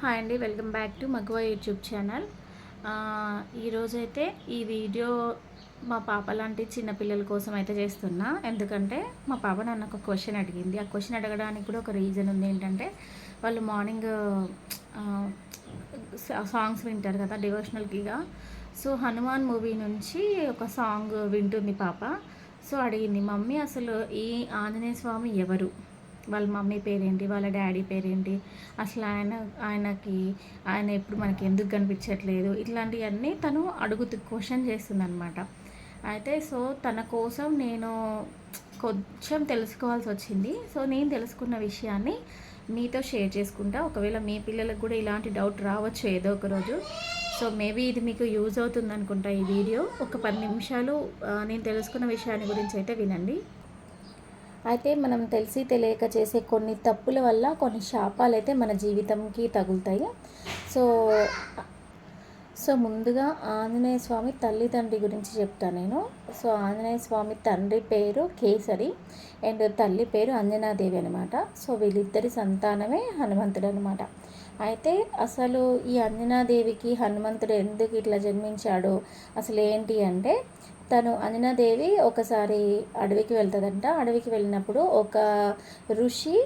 Hi అండి welcome back to Maguva YouTube channel. ఈరోజైతే ఈ వీడియో మా పాప లాంటి చిన్నపిల్లల కోసం అయితే చేస్తున్నా. ఎందుకంటే మా పాప నన్ను ఒక క్వశ్చన్ అడిగింది. ఆ క్వశ్చన్ అడగడానికి కూడా ఒక రీజన్ ఉంది ఏంటంటే వాళ్ళు మార్నింగ్ సాంగ్స్ వింటారు కదా డివోషనల్కిగా సో హనుమాన్ మూవీ నుంచి ఒక సాంగ్ వింటుంది పాప. సో అడిగింది మమ్మీ అసలు ఈ ఆంజనేయ స్వామి ఎవరు? వాళ్ళ మమ్మీ పేరేంటి వాళ్ళ డాడీ పేరేంటి అసలు ఆయన ఆయనకి ఆయన ఎప్పుడు మనకి ఎందుకు కనిపించట్లేదు ఇట్లాంటివన్నీ తను అడుగుతూ క్వశ్చన్ చేస్తుందనమాట అయితే సో తన కోసం నేను కొంచెం తెలుసుకోవాల్సి వచ్చింది. సో నేను తెలుసుకున్న విషయాన్ని మీతో షేర్ చేసుకుంటా. ఒకవేళ మీ పిల్లలకు కూడా ఇలాంటి డౌట్ రావచ్చు ఏదో ఒక రోజు. సో మేబీ ఇది మీకు యూజ్ అవుతుంది అనుకుంటా ఈ వీడియో ఒక పది నిమిషాలు నేను తెలుసుకున్న విషయాన్ని గురించి అయితే వినండి. అయితే మనం తెలిసి తెలియక చేసే కొన్ని తప్పుల వల్ల కొన్ని శాపాలు అయితే మన జీవితంకి తగులుతాయి. సో సో ముందుగా ఆంజనేయ స్వామి తల్లిదండ్రి గురించి చెప్తాను నేను. సో ఆంజనేయ స్వామి తండ్రి పేరు కేసరి అండ్ తల్లి పేరు అంజనాదేవి అనమాట సో వీళ్ళిద్దరి సంతానమే హనుమంతుడు అనమాట అయితే అసలు ఈ అంజనాదేవికి హనుమంతుడు ఎందుకు ఇట్లా జన్మించాడు? అసలు ఏంటి అంటే తను అంజనాదేవి ఒకసారి అడవికి వెళ్తుందంట. అడవికి వెళ్ళినప్పుడు ఒక ఋషి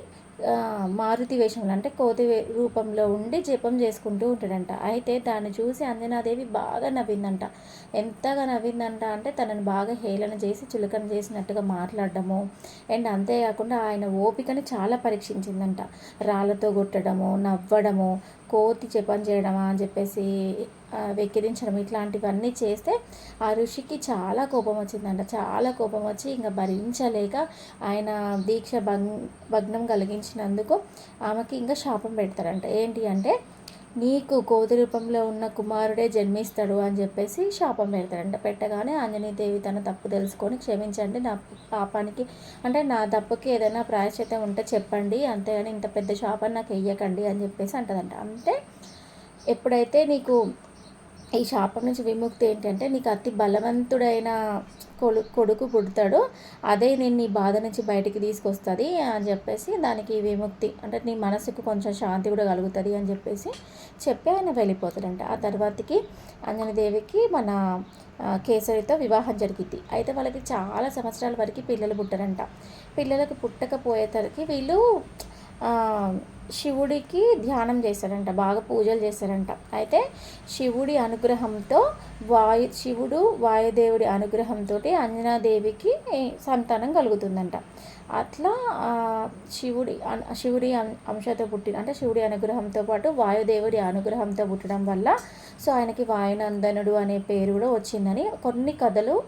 మారుతి వేషంలో అంటే కోతి రూపంలో ఉండి జపం చేసుకుంటూ ఉంటాడంట. అయితే దాన్ని చూసి అంజనాదేవి బాగా నవ్విందంట. ఎంతగా నవ్విందంట అంటే తనను బాగా హేళన చేసి చులకన చేసినట్టుగా మాట్లాడడము. అండ్ అంతేకాకుండా ఆయన ఓపికని చాలా పరీక్షించిందంట. రాళ్ళతో కొట్టడము నవ్వడము కోతి జపం చేయడమా అని చెప్పేసి వెక్కిరించడం ఇట్లాంటివన్నీ చేస్తే ఆ ఋషికి చాలా కోపం వచ్చిందంట. చాలా కోపం వచ్చి ఇంకా భరించలేక ఆయన దీక్ష భగ్నం కలిగించినందుకు ఆమెకి ఇంకా శాపం పెడతారంట. ఏంటి అంటే నీకు కోతి రూపంలో ఉన్న కుమారుడే జన్మిస్తాడు అని చెప్పేసి శాపం పెడతాడంట పెట్టగానే ఆంజనేయదేవి తన తప్పు తెలుసుకొని క్షమించండి నా పాపానికి అంటే నా తప్పుకి ఏదైనా ప్రాయశ్చితం ఉంటే చెప్పండి అంతేగాని ఇంత పెద్ద శాపం నాకు వెయ్యకండి అని చెప్పేసి అంటదంట. అంటే ఎప్పుడైతే నీకు ఈ శాపం నుంచి విముక్తి ఏంటంటే నీకు అతి బలవంతుడైన కొడు కొడుకు పుడతాడు. అదే నేను నీ బాధ నుంచి బయటికి తీసుకొస్తుంది అని చెప్పేసి దానికి విముక్తి అంటే నీ మనసుకు కొంచెం శాంతి కూడా కలుగుతుంది అని చెప్పేసి చెప్పి ఆయన వెళ్ళిపోతాడంట. ఆ తర్వాతకి అంజనదేవికి మన కేసరితో వివాహం జరిగింది. అయితే వాళ్ళకి చాలా సంవత్సరాల వరకు పిల్లలు పుట్టారంట. పిల్లలకు పుట్టకపోయేసరికి వీళ్ళు శివుడికి ధ్యానం చేస్తారంట బాగా పూజలు చేస్తారంట అయితే శివుడి అనుగ్రహంతో వాయు శివుడు వాయుదేవుడి అనుగ్రహంతో అంజనాదేవికి సంతానం కలుగుతుందంట. అట్లా శివుడి శివుడి అంశతో పుట్టిన అంటే శివుడి అనుగ్రహంతో పాటు వాయుదేవుడి అనుగ్రహంతో పుట్టడం వల్ల సో ఆయనకి వాయునందనుడు అనే పేరు కూడా వచ్చిందని కొన్ని కథలు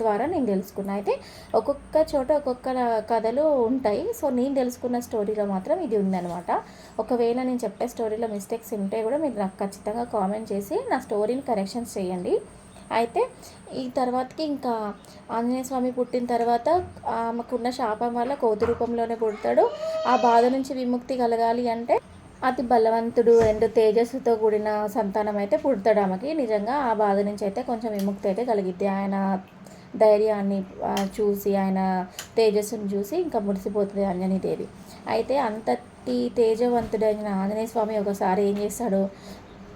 ద్వారా నేను తెలుసుకున్నా. అయితే ఒక్కొక్క చోట ఒక్కొక్క కథలు ఉంటాయి. సో నేను తెలుసుకున్న స్టోరీలో మాత్రం ఇది ఉందనమాట ఒకవేళ నేను చెప్పే స్టోరీలో మిస్టేక్స్ ఉంటే కూడా మీరు నాకు ఖచ్చితంగా కామెంట్ చేసి నా స్టోరీని కరెక్షన్స్ చేయండి. అయితే ఈ తర్వాతకి ఇంకా ఆంజనేయ స్వామి పుట్టిన తర్వాత ఆమెకున్న శాపం వల్ల కోతి రూపంలోనే పుడతాడు. ఆ బాధ నుంచి విముక్తి కలగాలి అంటే అతి బలవంతుడు అండ్ తేజస్సుతో కూడిన సంతానం అయితే పుడతాడు ఆమెకి. నిజంగా ఆ బాధ నుంచి అయితే కొంచెం విముక్తి అయితే కలిగిద్ది. ఆయన ధైర్యాన్ని చూసి ఆయన తేజస్సును చూసి ఇంకా మురిసిపోతుంది అంజనీదేవి అయితే అంతటి తేజవంతుడైన ఆంజనేయ స్వామి ఒకసారి ఏం చేస్తాడు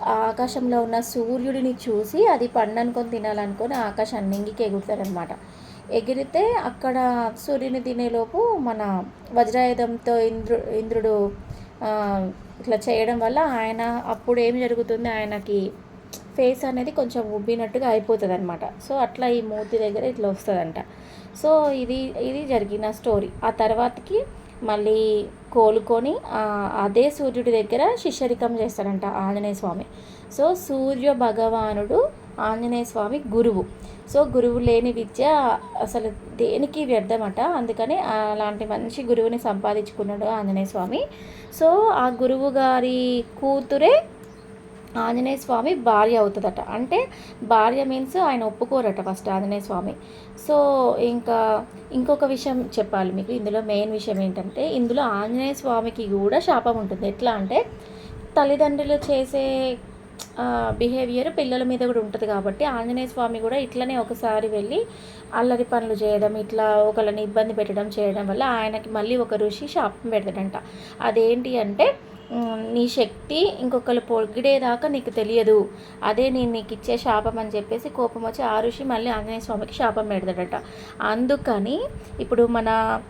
ఆకాశంలో ఉన్న సూర్యుడిని చూసి అది పండనుకొని తినాలనుకొని ఆకాశాన్ని నింగికి ఎగురుతాడనమాట ఎగిరితే అక్కడ సూర్యుని తినేలోపు మన వజ్రాయుధంతో ఇంద్రు ఇంద్రుడు ఇట్లా చేయడం వల్ల ఆయన అప్పుడు ఏం జరుగుతుంది? ఆయనకి ఫేస్ అనేది కొంచెం ఉబ్బినట్టుగా అయిపోతుంది అనమాట సో అట్లా ఈ మూర్తి దగ్గర ఇట్లా వస్తుందంట. సో ఇది ఇది జరిగిన స్టోరీ. ఆ తర్వాతకి మళ్ళీ కోలుకొని అదే సూర్యుడి దగ్గర శిష్యరికం చేస్తాడంట ఆంజనేయ స్వామి. సో సూర్య భగవానుడు ఆంజనేయ స్వామి గురువు. సో గురువు లేని విద్య అసలు దేనికి వ్యర్థమట? అందుకని అలాంటి మంచి గురువుని సంపాదించుకున్నాడు ఆంజనేయ స్వామి. సో ఆ గురువు గారి కూతురే ఆంజనేయ స్వామి భార్య అవుతుందట. అంటే భార్య మీన్స్ ఆయన ఒప్పుకోరట ఫస్ట్ ఆంజనేయ స్వామి. సో ఇంకా ఇంకొక విషయం చెప్పాలి మీకు. ఇందులో మెయిన్ విషయం ఏంటంటే ఇందులో ఆంజనేయ స్వామికి కూడా శాపం ఉంటుంది. ఎట్లా అంటే తల్లిదండ్రులు చేసే బిహేవియర్ పిల్లల మీద కూడా ఉంటుంది కాబట్టి ఆంజనేయ స్వామి కూడా ఇట్లనే ఒకసారి వెళ్ళి అల్లరి పనులు చేయడం ఇట్లా ఒకళ్ళని ఇబ్బంది పెట్టడం చేయడం వల్ల ఆయనకి మళ్ళీ ఒక ఋషి శాపం పెడతాడంట. అదేంటి అంటే నీ శక్తి ఇంకొకరు పొగిడేదాకా నీకు తెలియదు. అదే నేను నీకు ఇచ్చే శాపం అని చెప్పేసి కోపం వచ్చి ఆ ఋషి మళ్ళీ ఆంజనేయ స్వామికి శాపం పెడతాడట. అందుకని ఇప్పుడు మన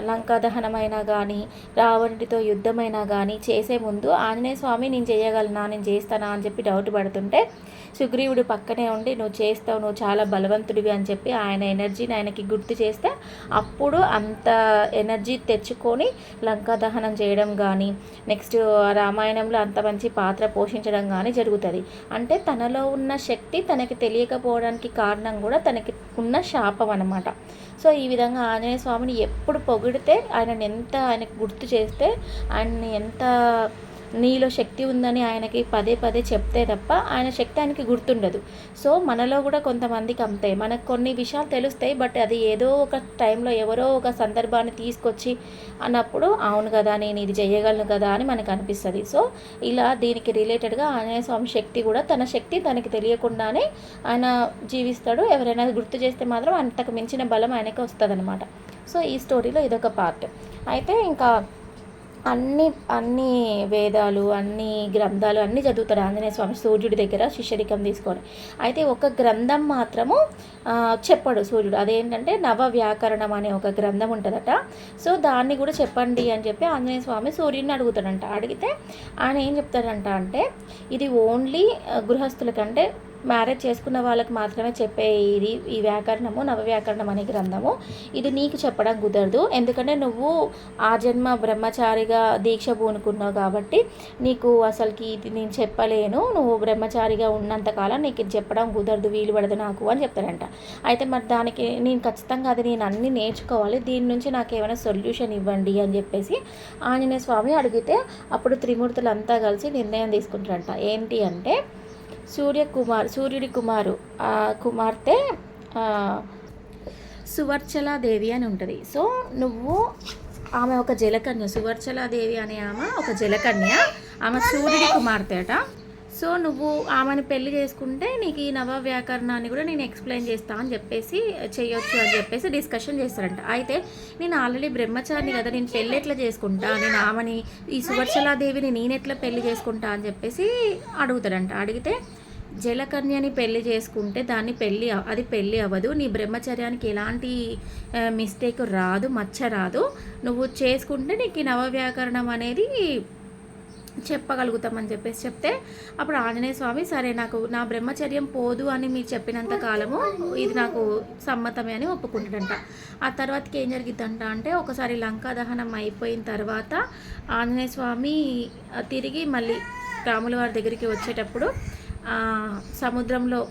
లంకా దహనమైనా కానీ రావణుడితో యుద్ధమైనా కానీ చేసే ముందు ఆంజనేయ స్వామి నేను చేయగలనా? నేను చేస్తానా? అని చెప్పి డౌట్ పడుతుంటే సుగ్రీవుడు పక్కనే ఉండి నువ్వు చేస్తావు నువ్వు చాలా బలవంతుడివి అని చెప్పి ఆయన ఎనర్జీని ఆయనకి గుర్తు చేస్తే అప్పుడు అంత ఎనర్జీ తెచ్చుకొని లంకా దహనం చేయడం కానీ నెక్స్ట్ రామాయణంలో అంత మంచి పాత్ర పోషించడం కానీ జరుగుతుంది. అంటే తనలో ఉన్న శక్తి తనకి తెలియకపోవడానికి కారణం కూడా తనకి ఉన్న శాపం అనమాట సో ఈ విధంగా ఆంజనేయ స్వామిని ఎప్పుడు పొగిడితే ఆయనని ఎంత ఆయనకు గుర్తు చేస్తే ఆయన్ని ఎంత నీలో శక్తి ఉందని ఆయనకి పదే పదే చెప్తే తప్ప ఆయన శక్తి ఆయనకి గుర్తుండదు. సో మనలో కూడా కొంతమందికి అంతే. మనకు కొన్ని విషయాలు తెలుస్తాయి బట్ అది ఏదో ఒక టైంలో ఎవరో ఒక సందర్భాన్ని తీసుకొచ్చి అన్నప్పుడు అవును కదా నేను ఇది చేయగలను కదా అని మనకు అనిపిస్తుంది. సో ఇలా దీనికి రిలేటెడ్గా ఆంజనేయ స్వామి శక్తి కూడా తన శక్తి తనకి తెలియకుండానే ఆయన జీవిస్తాడు. ఎవరైనా గుర్తు చేస్తే మాత్రం అంతకు మించిన బలం ఆయనకి వస్తుంది సో ఈ స్టోరీలో ఇదొక పార్ట్. అయితే ఇంకా అన్ని అన్ని వేదాలు అన్ని గ్రంథాలు అన్నీ చదువుతాడు ఆంజనేయ స్వామి సూర్యుడి దగ్గర శిష్యరికం తీసుకొని. అయితే ఒక గ్రంథం మాత్రము చెప్పడు చెప్పాడు సూర్యుడు. అదేంటంటే నవ వ్యాకరణం అనే ఒక గ్రంథం ఉంటుందట. సో దాన్ని కూడా చెప్పండి అని చెప్పి ఆంజనేయ స్వామి సూర్యుడిని అడుగుతాడంట. అడిగితే ఆయన ఏం చెప్తాడంట అంటే ఇది ఓన్లీ గృహస్థులకంటే మ్యారేజ్ చేసుకున్న వాళ్ళకి మాత్రమే చెప్పే ఇది ఈ వ్యాకరణము నవవ్యాకరణం అనే గ్రంథము. ఇది నీకు చెప్పడం కుదరదు. ఎందుకంటే నువ్వు ఆ జన్మ బ్రహ్మచారిగా దీక్ష పూనుకున్నావు కాబట్టి నీకు అసలుకి ఇది నేను చెప్పలేను. నువ్వు బ్రహ్మచారిగా ఉన్నంతకాలం నీకు ఇది చెప్పడం కుదరదు వీలు పడదు నాకు అని చెప్తారంట అయితే మరి దానికి నేను ఖచ్చితంగా అది నేను అన్నీ నేర్చుకోవాలి. దీని నుంచి నాకు ఏమైనా సొల్యూషన్ ఇవ్వండి అని చెప్పేసి ఆంజనేయ స్వామి అడిగితే అప్పుడు త్రిమూర్తులు అంతా కలిసి నిర్ణయం తీసుకుంటారంట. ఏంటి అంటే సూర్యకుమార్ సూర్యుడి కుమారు ఆ కుమార్తె సువర్చలాదేవి అని ఉంటుంది. సో నువ్వు ఆమె ఒక జలకన్య సువర్చలాదేవి అనే ఆమె ఒక జలకన్య ఆమె సూర్యుడి కుమార్తె అట. సో నువ్వు ఆమెను పెళ్ళి చేసుకుంటే నీకు ఈ నవ వ్యాకరణాన్ని కూడా నేను ఎక్స్ప్లెయిన్ చేస్తా అని చెప్పేసి చేయొచ్చు అని చెప్పేసి డిస్కషన్ చేస్తారంట. అయితే నేను ఆల్రెడీ బ్రహ్మచారిని కదా నేను పెళ్ళి ఎట్లా చేసుకుంటా? నేను ఆమెని ఈ సువర్చలాదేవిని నేను ఎట్లా పెళ్ళి చేసుకుంటా అని చెప్పేసి అడుగుతాడంట. అడిగితే జలకన్యని పెళ్ళి చేసుకుంటే దాన్ని పెళ్ళి అది పెళ్ళి అవ్వదు. నీ బ్రహ్మచర్యానికి ఎలాంటి మిస్టేక్ రాదు మచ్చ రాదు. నువ్వు చేసుకుంటే నీకు నవవ్యాకరణం అనేది చెప్పగలుగుతామని చెప్పేసి చెప్తే అప్పుడు ఆంజనేయ స్వామి సరే నాకు నా బ్రహ్మచర్యం పోదు అని మీరు చెప్పినంత కాలము ఇది నాకు సమ్మతమే అని ఒప్పుకుంటాడంట. ఆ తర్వాతకి ఏం జరిగిద్దంట అంటే ఒకసారి లంకా దహనం అయిపోయిన తర్వాత ఆంజనేయ స్వామి తిరిగి మళ్ళీ రాముల వారి దగ్గరికి వచ్చేటప్పుడు సముద్రంలో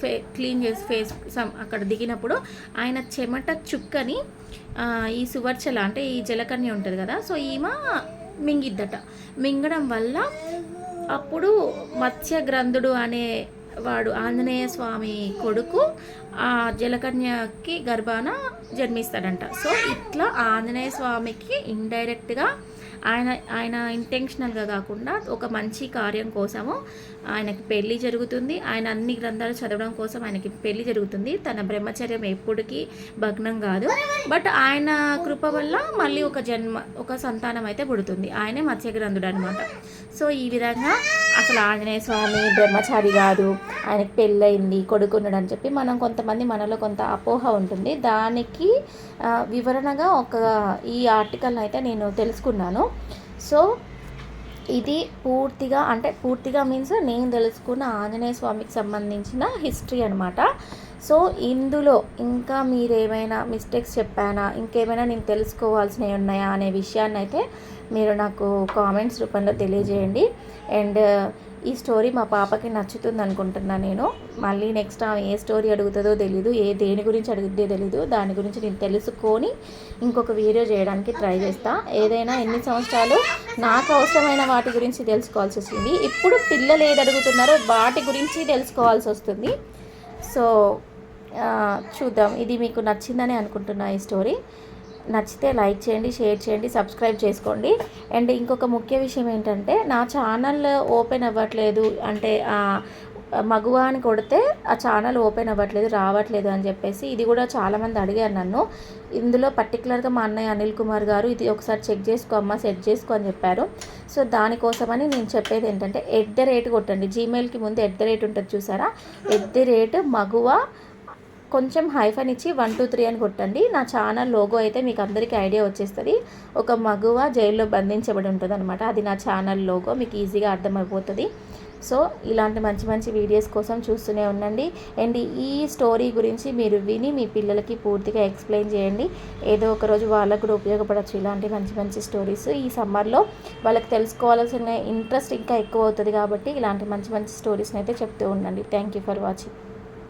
ఫే క్లీన్ చేసి ఫేస్ సమ్ అక్కడ దిగినప్పుడు ఆయన చెమట చుక్కని ఈ సువర్చల అంటే ఈ జలకన్య ఉంటుంది కదా సో ఈమె మింగిద్దట. మింగడం వల్ల అప్పుడు మత్స్య గ్రంథుడు అనే వాడు ఆంజనేయ స్వామి కొడుకు ఆ జలకన్యకి గర్భాన జన్మిస్తాడంట. సో ఇట్లా ఆంజనేయ స్వామికి ఇండైరెక్ట్గా ఆయన ఆయన ఇంటెన్షనల్గా కాకుండా ఒక మంచి కార్యం కోసము ఆయనకి పెళ్ళి జరుగుతుంది. ఆయన అన్ని గ్రంథాలు చదవడం కోసం ఆయనకి పెళ్ళి జరుగుతుంది. తన బ్రహ్మచర్యం ఎప్పటికీ భగ్నం కాదు. బట్ ఆయన కృప వల్ల మళ్ళీ ఒక జన్మ ఒక సంతానం అయితే పుడుతుంది. ఆయనే మత్స్యగ్రంథుడు అనమాట సో ఈ విధంగా అసలు ఆంజనేయ స్వామి బ్రహ్మచారి కాదు. ఆయనకి పెళ్ళయింది కొడుకున్నాడు అని చెప్పి మనం కొంతమంది మనలో కొంత అపోహ ఉంటుంది. దానికి వివరణగా ఒక ఈ ఆర్టికల్ అయితే నేను తెలుసుకున్నాను. సో ఇది పూర్తిగా అంటే పూర్తిగా మీన్స్ నేను తెలుసుకున్న ఆంజనేయ స్వామికి సంబంధించిన హిస్టరీ అనమాట సో ఇందులో ఇంకా మీరు ఏమైనా మిస్టేక్స్ చెప్పానా? ఇంకేమైనా నేను తెలుసుకోవాల్సినవి ఉన్నాయా? అనే విషయాన్ని అయితే మీరు నాకు కామెంట్స్ రూపంలో తెలియజేయండి. అండ్ ఈ స్టోరీ మా పాపకి నచ్చుతుంది అనుకుంటున్నా నేను. మళ్ళీ నెక్స్ట్ ఆమె ఏ స్టోరీ అడుగుతుందో తెలీదు ఏ దేని గురించి అడుగుతుందో తెలీదు. దాని గురించి నేను తెలుసుకొని ఇంకొక వీడియో చేయడానికి ట్రై చేస్తా. ఏదైనా ఎన్ని సంవత్సరాలు నాకు అవసరమైన వాటి గురించి తెలుసుకోవాల్సి వస్తుంది. ఇప్పుడు పిల్లలు ఏది అడుగుతున్నారో వాటి గురించి తెలుసుకోవాల్సి వస్తుంది. సో చూద్దాం. ఇది మీకు నచ్చిందని అనుకుంటున్నా ఈ స్టోరీ. నచ్చితే లైక్ చేయండి షేర్ చేయండి సబ్స్క్రైబ్ చేసుకోండి. అండ్ ఇంకొక ముఖ్య విషయం ఏంటంటే నా ఛానల్ ఓపెన్ అవ్వట్లేదు అంటే ఆ, మగువ అని కొడితే ఆ ఛానల్ ఓపెన్ అవ్వట్లేదు రావట్లేదు అని చెప్పేసి ఇది కూడా చాలామంది అడిగారు నన్ను. ఇందులో పర్టికులర్గా మా అన్నయ్య అనిల్ కుమార్ గారు ఇది ఒకసారి చెక్ చేసుకో అమ్మ సెట్ చేసుకో అని చెప్పారు. సో దానికోసమని నేను చెప్పేది ఏంటంటే ఎట్ ద రేట్ కొట్టండి. జీమెయిల్కి ముందు ఎట్ ద రేట్ ఉంటుంది చూసారా? ఎట్ ద రేట్ మగువ కొంచెం హైఫన్ ఇచ్చి వన్ టూ త్రీ అని కొట్టండి. నా ఛానల్ లోగో అయితే మీకు అందరికీ ఐడియా వచ్చేస్తుంది. ఒక మగువ జైల్లో బంధించబడి ఉంటుంది అనమాట అది నా ఛానల్ లోగో మీకు ఈజీగా అర్థమైపోతుంది. సో ఇలాంటి మంచి మంచి వీడియోస్ కోసం చూస్తూనే ఉండండి. అండ్ ఈ స్టోరీ గురించి మీరు విని మీ పిల్లలకి పూర్తిగా ఎక్స్ప్లెయిన్ చేయండి. ఏదో ఒక రోజు వాళ్ళకు కూడా ఉపయోగపడచ్చు ఇలాంటి మంచి మంచి స్టోరీస్. ఈ సమ్మర్లో వాళ్ళకి తెలుసుకోవాల్సిన ఇంట్రెస్ట్ ఇంకా ఎక్కువ అవుతుంది కాబట్టి ఇలాంటి మంచి మంచి స్టోరీస్ని అయితే చెప్తూ ఉండండి. Thank you for watching.